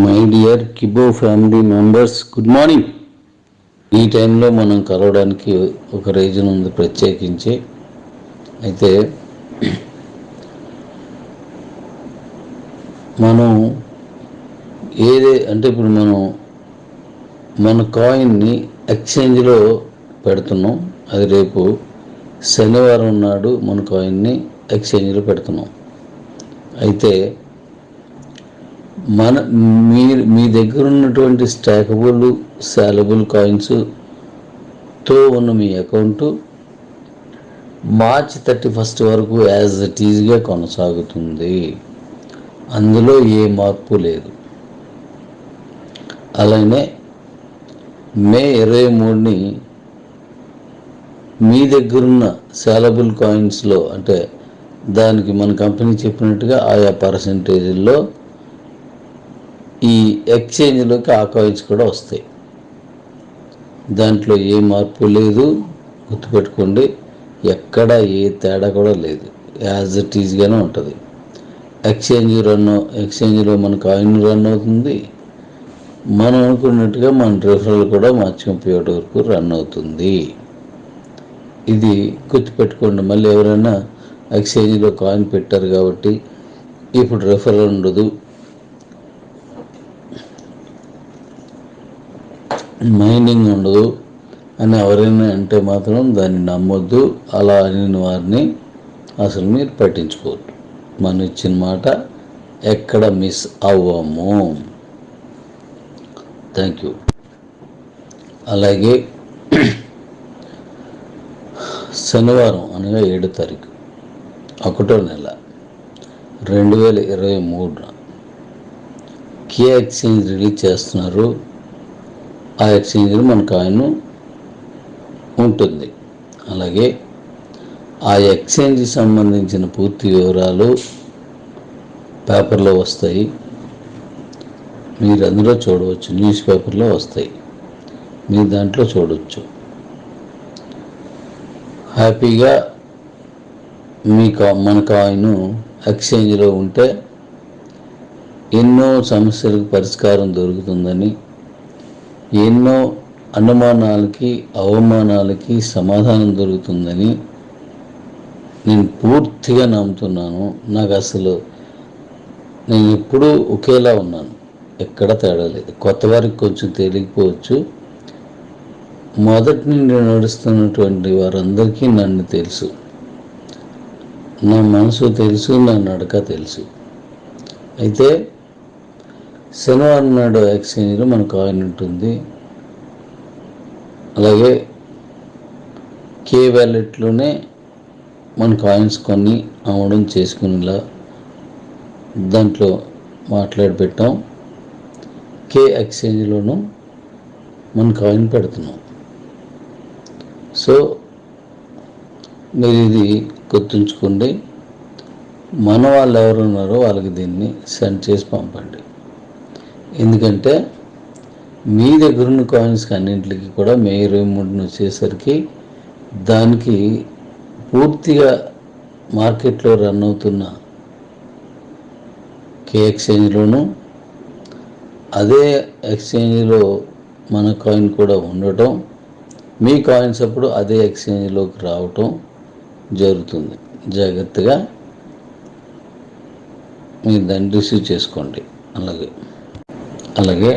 My dear Kibo family members good morning ఈ టైంలో మనం కలవడానికి ఒక రీజన్ ఉంది ప్రత్యేకించి. అయితే మనం ఏదే అంటే ఇప్పుడు మనం మన కాయిన్ని ఎక్స్చేంజ్లో పెడుతున్నాం. అది రేపు శనివారం నాడు మన కాయిన్ని ఎక్స్చేంజ్లో పెడుతున్నాం. అయితే మన మీ మీ దగ్గర ఉన్నటువంటి స్టాకబుల్ శాలబుల్ కాయిన్స్తో ఉన్న మీ అకౌంటు మార్చ్ థర్టీ ఫస్ట్ వరకు యాజ్ ఇట్ ఈజ్గా కొనసాగుతుంది. అందులో ఏ మార్పు లేదు. అలానే మే ఇరవై మూడుని మీ దగ్గరున్న శాలబుల్ కాయిన్స్లో అంటే దానికి మన కంపెనీ చెప్పినట్టుగా ఆయా పర్సంటేజీల్లో ఈ ఎక్స్చేంజ్లోకి ఆ కాయిన్స్ కూడా వస్తాయి. దాంట్లో ఏ మార్పు లేదు. గుర్తుపెట్టుకోండి ఎక్కడ ఏ తేడా కూడా లేదు. యాజ్ ఇట్ ఈజ్గానే ఉంటుంది. ఎక్స్చేంజ్ రన్ ఎక్స్చేంజ్లో మన కాయిన్ రన్ అవుతుంది. మనం అనుకున్నట్టుగా మన రిఫరల్ కూడా మార్చి ముప్పై ఒకటి వరకు రన్ అవుతుంది. ఇది గుర్తుపెట్టుకోండి మళ్ళీ ఎవరైనా ఎక్స్చేంజ్లో కాయిన్ పెట్టారు కాబట్టి ఇప్పుడు రిఫరల్ ఉండదు. మైనింగ్ ఉండదు అని ఎవరైనా అంటే మాత్రం దాన్ని నమ్మొద్దు. అలా అని వారిని అసలు మీరు పట్టించుకోవద్దు. మనం ఇచ్చిన మాట ఎక్కడ మిస్ అవ్వము. థ్యాంక్ యూ అలాగే శనివారం అనగా ఏడో తారీఖు ఒకటో నెల రెండు వేల ఇరవై మూడున కే ఎక్స్చేంజ్ రిలీజ్ చేస్తున్నారు. ఆ ఎక్స్చేంజ్లో మన కాయిన్ ఉంటుంది. అలాగే ఆ ఎక్స్చేంజ్కి సంబంధించిన పూర్తి వివరాలు పేపర్లో వస్తాయి. మీరు అందులో చూడవచ్చు న్యూస్ పేపర్లో వస్తాయి. మీరు దాంట్లో చూడవచ్చు హ్యాపీగా మీ కా మన కాయిన్ ఎక్స్చేంజ్లో ఉంటే ఎన్నో సమస్యలకు పరిష్కారం దొరుకుతుందని ఎన్నో అనుమానాలకి అవమానాలకి సమాధానం దొరుకుతుందని నేను పూర్తిగా నమ్ముతున్నాను. నాకు అసలు నేను ఎప్పుడూ ఒకేలా ఉన్నాను. ఎక్కడ తేడా లేదు. కొత్త వారికి కొంచెం తెలియకపోవచ్చు. మొదటి నుండి నడుస్తున్నటువంటి వారందరికీ నన్ను తెలుసు. నా మనసు తెలుసు నా నడక తెలుసు. అయితే శనివారం నాడు ఎక్స్చేంజ్లో మన కాయిన్ ఉంటుంది. అలాగే కే వ్యాలెట్లోనే మన కాయిన్స్ కొన్ని అమ్మడం చేసుకునేలా దాంట్లో మాట్లాడి పెట్టాం. కే ఎక్స్చేంజ్లోనూ మన కాయిన్ పెడుతున్నాం. సో మీరు ఇది గుర్తుంచుకోండి. మన వాళ్ళు ఎవరు ఉన్నారో వాళ్ళకి దీన్ని సెండ్ చేసి పంపండి. ఎందుకంటే మీ దగ్గర ఉన్న కాయిన్స్ అన్నింటికి కూడా మే ఇరవై మూడున వచ్చేసరికి దానికి పూర్తిగా మార్కెట్లో రన్ అవుతున్న కే ఎక్స్చేంజ్లోను అదే ఎక్స్చేంజ్లో మన కాయిన్ కూడా ఉండటం మీ కాయిన్స్ అప్పుడు అదే ఎక్స్చేంజ్లోకి రావటం జరుగుతుంది. జాగ్రత్తగా మీరు దాన్ని రిసీవ్ చేసుకోండి. అలాగే. అలాగే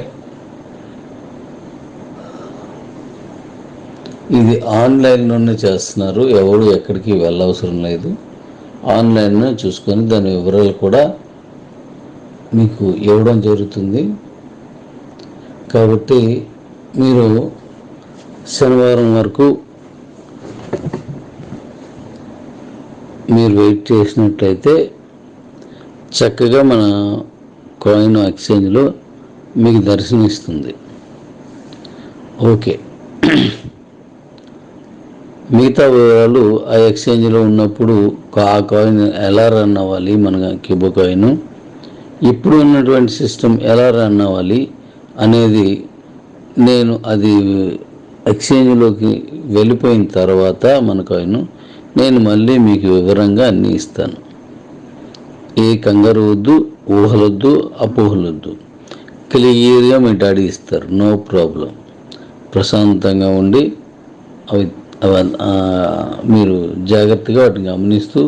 ఇది ఆన్లైన్లోనే చేస్తున్నారు. ఎవరు ఎక్కడికి వెళ్ళవసరం లేదు. ఆన్లైన్లో చూసుకొని దాని వివరాలు కూడా మీకు ఇవ్వడం జరుగుతుంది. కాబట్టి మీరు శనివారం వరకు మీరు వెయిట్ చేసినట్లయితే చక్కగా మన కాయిన్ ఎక్స్చేంజ్లో మీకు దర్శనమిస్తుంది. ఓకే. మిగతా వివరాలు ఆ ఎక్స్చేంజ్లో ఉన్నప్పుడు ఆ కాయిన్ ఎలా రన్ అవ్వాలి? మన కిబో కాయిన్. ఇప్పుడు ఉన్నటువంటి సిస్టమ్ ఎలా రన్ అవ్వాలి? అనేది నేను అది ఎక్స్చేంజ్లోకి వెళ్ళిపోయిన తర్వాత మన కాయిన్ నేను మళ్ళీ మీకు వివరంగా అన్నీ ఇస్తాను. ఏ కంగారు వద్దు ఊహలొద్దు అపోహలొద్దు. క్లియర్గా మీ డాడీ ఇస్తారు. No problem. ప్రశాంతంగా ఉండి అవి అవి మీరు జాగ్రత్తగా వాటిని గమనిస్తూ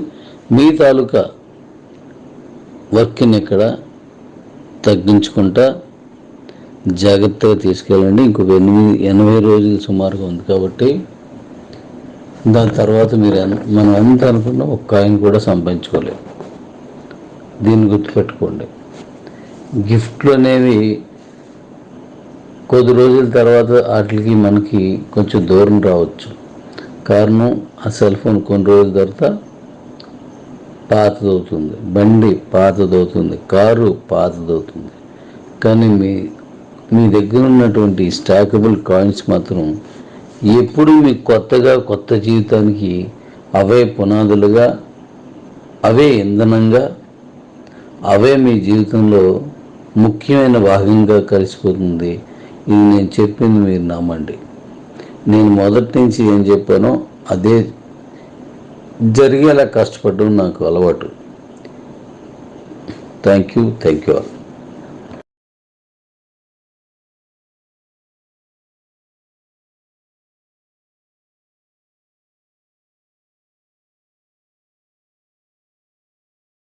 మీ తాలూకా వర్క్ని ఇక్కడ తగ్గించుకుంటా జాగ్రత్తగా తీసుకెళ్ళండి. ఇంకొక ఎనిమిది ఎనభై రోజులు సుమారుగా ఉంది కాబట్టి దాని తర్వాత మీరు మనం ఎంత అనుకున్నా ఒక ఆయన కూడా సంపాదించుకోలేము దీన్ని గుర్తుపెట్టుకోండి. గిఫ్ట్లు అనేవి కొద్ది రోజుల తర్వాత వాటికి మనకి కొంచెం దూరం రావచ్చు. కారణం ఆ సెల్ ఫోన్ కొన్ని రోజుల తర్వాత పాతదవుతుంది. బండి పాతదవుతుంది. కారు పాతదవుతుంది. కానీ మీ మీ దగ్గర ఉన్నటువంటి స్టాకబుల్ కాయిన్స్ మాత్రం ఎప్పుడు మీకు కొత్తగా కొత్త జీవితానికి అవే పునాదులుగా అవే ఇంధనంగా అవే మీ జీవితంలో ముఖ్యమైన భాగంగా కలిసిపోతుంది. ఇది నేను చెప్పింది మీరు నమ్మండి. నేను మొదటి నుంచి ఏం చెప్పానో అదే జరిగేలా కష్టపడడం నాకు అలవాటు. Thank you thank you all